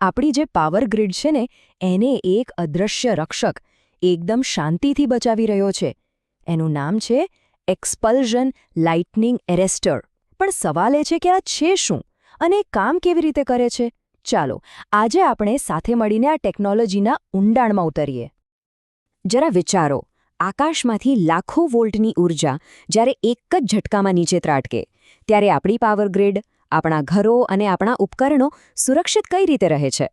આપણી જે power grid છે ને, એને એક અદૃશ્ય રક્ષક એકદમ શાંતિથી બચાવી રહ્યો છે. એનું નામ છે એક્સપલ્ઝન લાઇટનિંગ એરેસ્ટર પણ સવાલ એ છે કે આ છે શું અને કામ કેવી રીતે કરે છે? ચાલો, આજે આપણે સાથે મળીને આ ટેકનોલોજીના ઊંડાણમાં ઉતરીએ. જરા વિચારો, આકાશમાંથી લાખો વોલ્ટની ઊર્જા જ્યારે એક જ ઝટકામાં નીચે ત્રાટકે, ત્યારે આપણી પાવર ગ્રીડ આપણા ઘરો અને આપણા ઉપકરણો સુરક્ષિત કઈ રીતે રહે છે?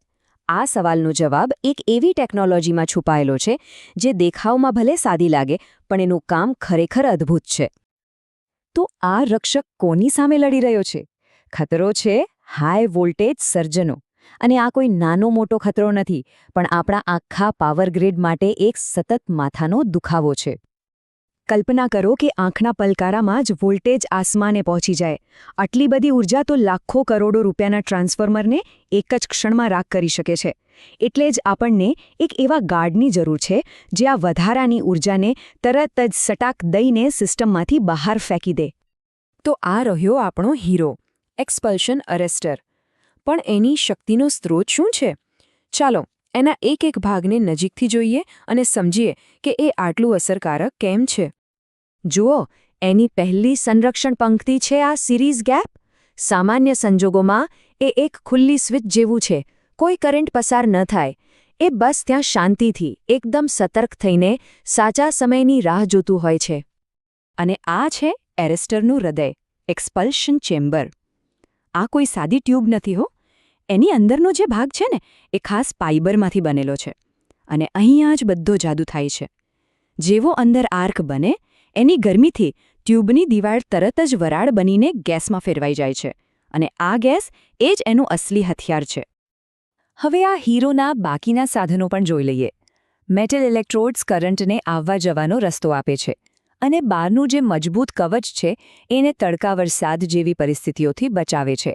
આ સવાલનો જવાબ એક એવી ટેકનોલોજીમાં છુપાયેલો છે, જે દેખાવમાં ભલે સાદી લાગે, પણ એનું કામ ખરેખર અદ્ભુત છે. તો આ રક્ષક કોની સામે લડી રહ્યો છે? ખતરો છે હાઈ વોલ્ટેજ સર્જનો. અને આ કોઈ નાનો મોટો ખતરો નથી, પણ આપણા આખા પાવર ગ્રીડ માટે એક સતત માથાનો દુખાવો છે. કલ્પના કરો કે આંખના પલકારામાં જ વોલ્ટેજ આસમાને પહોંચી જાય. આટલી બધી ઊર્જા તો લાખો કરોડો રૂપિયાના ટ્રાન્સફોર્મરને એક જ ક્ષણમાં રાખ કરી શકે છે. એટલે જ આપણને એક એવા ગાર્ડની જરૂર છે, જે આ વધારાની ઊર્જાને તરત જ સટાક દઈને સિસ્ટમમાંથી બહાર ફેંકી દે. તો આ રહ્યો આપણો હીરો, એક્સપલ્શન અરેસ્ટર. પણ એની શક્તિનો સ્ત્રોત શું છે? ચાલો એના એક એક ભાગને નજીકથી જોઈએ અને સમજીએ કે એ આટલું અસરકારક કેમ છે. જુઓ, એની પહેલી સંરક્ષણ પંક્તિ છે આ સિરીઝ ગેપ. સામાન્ય સંજોગોમાં, એ એક ખુલ્લી સ્વિચ જેવું છે. કોઈ કરંટ પસાર ન થાય. એ બસ ત્યાં શાંતિથી, એકદમ સતર્ક થઈને, સાચા સમયની રાહ જોતું હોય છે. અને આ છે એરેસ્ટરનું હૃદય, એક્સપલ્શન ચેમ્બર. આ કોઈ સાદી ટ્યુબ નથી હો. એની અંદરનો જે ભાગ છે ને, એ ખાસ પાઇબરમાંથી બનેલો છે અને અહીંયા જ બધો જાદુ થાય છે. જેવો અંદર આર્ક બને, એની ગરમીથી ટ્યુબની દિવાળ તરત જ વરાળ બનીને ગેસમાં ફેરવાઈ જાય છે અને આ ગેસ એ જ એનું અસલી હથિયાર છે. હવે આ હીરોના બાકીના સાધનો પણ જોઈ લઈએ. મેટલ ઇલેક્ટ્રોડ્સ કરંટને આવવા જવાનો રસ્તો આપે છે અને બહારનું જે મજબૂત કવચ છે, એને તડકા વરસાદ જેવી પરિસ્થિતિઓથી બચાવે છે.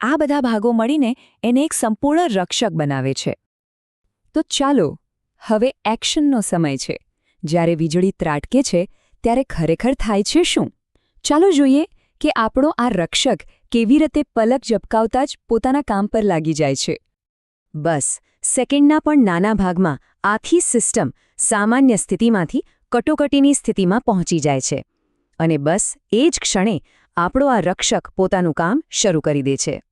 આ બધા ભાગો મળીને એને એક સંપૂર્ણ રક્ષક બનાવે છે. તો ચાલો, હવે એક્શનનો સમય છે. જ્યારે વીજળી ત્રાટકે છે, ત્યારે ખરેખર થાય છે શું? ચાલો જોઈએ કે આપણો આ રક્ષક કેવી રીતે પલક ઝબકાવતા જ પોતાના કામ પર લાગી જાય છે. બસ, સેકન્ડના પણ નાના ભાગમાં આખી સિસ્ટમ સામાન્ય સ્થિતિમાંથી કટોકટીની સ્થિતિમાં પહોંચી જાય છે. અને બસ એ જ ક્ષણે આપણો આ રક્ષક પોતાનું કામ શરૂ કરી દે છે.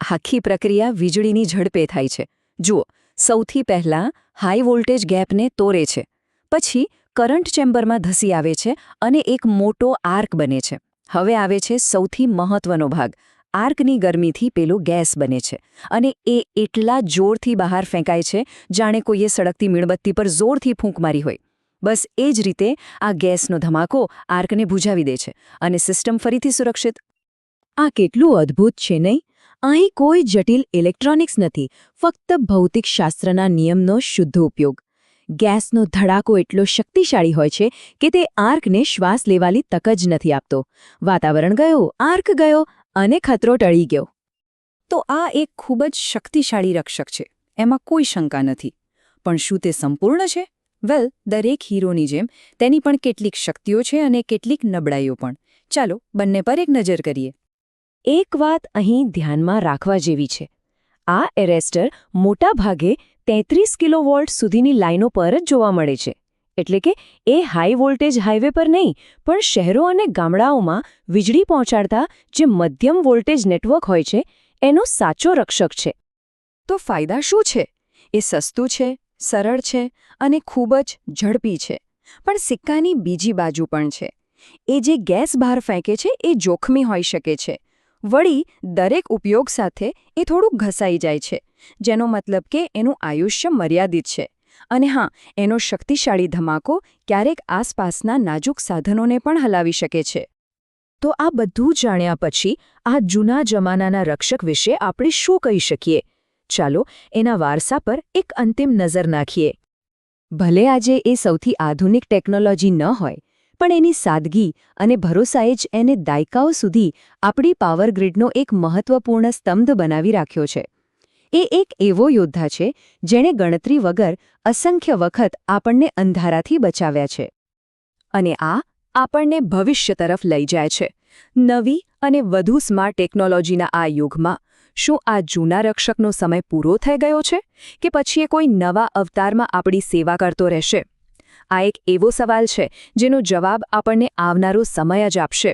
આખી પ્રક્રિયા વીજળીની ઝડપે થાય છે. જુઓ, સૌથી પહેલાં હાઈ વોલ્ટેજ ગેપને તોરે છે. પછી કરંટ ચેમ્બરમાં ધસી આવે છે અને એક મોટો આર્ક બને છે. હવે આવે છે સૌથી મહત્વનો ભાગ. આર્કની ગરમીથી પેલો ગેસ બને છે અને એ એટલા જોરથી બહાર ફેંકાય છે, જાણે કોઈએ સળગતી મીણબત્તી પર જોરથી ફૂંક મારી હોય. બસ એ જ રીતે આ ગેસનો ધમાકો આર્કને ભૂજાવી દે છે અને સિસ્ટમ ફરીથી સુરક્ષિત. આ કેટલું અદ્ભુત છે નહીં? અહીં કોઈ જટિલ ઇલેક્ટ્રોનિક્સ નથી, ફક્ત ભૌતિકશાસ્ત્રના નિયમનો શુદ્ધ ઉપયોગ. ગેસનો ધડાકો એટલો શક્તિશાળી હોય છે કે તે આર્કને શ્વાસ લેવાની તક જ નથી આપતો. વાતાવરણ ગયો, આર્ક ગયો અને ખતરો ટળી ગયો. તો આ એક ખૂબ જ શક્તિશાળી રક્ષક છે, એમાં કોઈ શંકા નથી. પણ શું તે સંપૂર્ણ છે? વેલ, દરેક હીરોની જેમ, તેની પણ કેટલીક શક્તિઓ છે અને કેટલીક નબળાઈઓ પણ. ચાલો, બંને પર એક નજર કરીએ. એક વાત અહીં ધ્યાનમાં રાખવા જેવી છે. આ એરેસ્ટર મોટા ભાગે તેત્રીસ કિલોવોલ્ટ સુધીની લાઇનો પર જ જોવા મળે છે. એટલે કે એ હાઈ વોલ્ટેજ હાઈવે પર નહીં, પણ શહેરો અને ગામડાઓમાં વીજળી પહોંચાડતા જે મધ્યમ વોલ્ટેજ નેટવર્ક હોય છે, એનો સાચો રક્ષક છે. તો ફાયદા શું છે? એ સસ્તું છે, સરળ છે અને ખૂબ જ ઝડપી છે. પણ સિક્કાની બીજી બાજુ પણ છે. એ જે ગેસ બહાર ફેંકે છે, એ જોખમી હોઈ શકે છે. વળી, દરેક ઉપયોગ સાથે એ થોડુંક ઘસાઈ જાય છે, જેનો મતલબ કે એનું આયુષ્ય મર્યાદિત છે. અને હા, એનો શક્તિશાળી ધમાકો ક્યારેક આસપાસના નાજુક સાધનોને પણ હલાવી શકે છે. તો આ બધું જાણ્યા પછી આ જૂના જમાનાના રક્ષક વિશે આપણે શું કહી શકીએ? ચાલો, એના વારસા પર એક અંતિમ નજર નાખીએ. ભલે આજે એ સૌથી આધુનિક ટેકનોલોજી ન હોય પણ એની સાદગી અને ભરોસાએ જ એને દાયકાઓ સુધી આપણી પાવર ગ્રીડનો એક મહત્વપૂર્ણ સ્તંભ બનાવી રાખ્યો છે. એ એક એવો યોદ્ધા છે, જેણે ગણતરી વગર અસંખ્ય વખત આપણને અંધારાથી બચાવ્યા છે. અને આ આપણને ભવિષ્ય તરફ લઈ જાય છે. નવી અને વધુ સ્માર્ટ ટેકનોલોજીના આ યુગમાં, શું આ જૂના રક્ષકનો સમય પૂરો થઈ ગયો છે, કે પછી એ કોઈ નવા અવતારમાં આપણી સેવા કરતો રહેશે? આ એક એવો સવાલ છે જેનો જવાબ આપણને આવનારો સમય જ આપશે.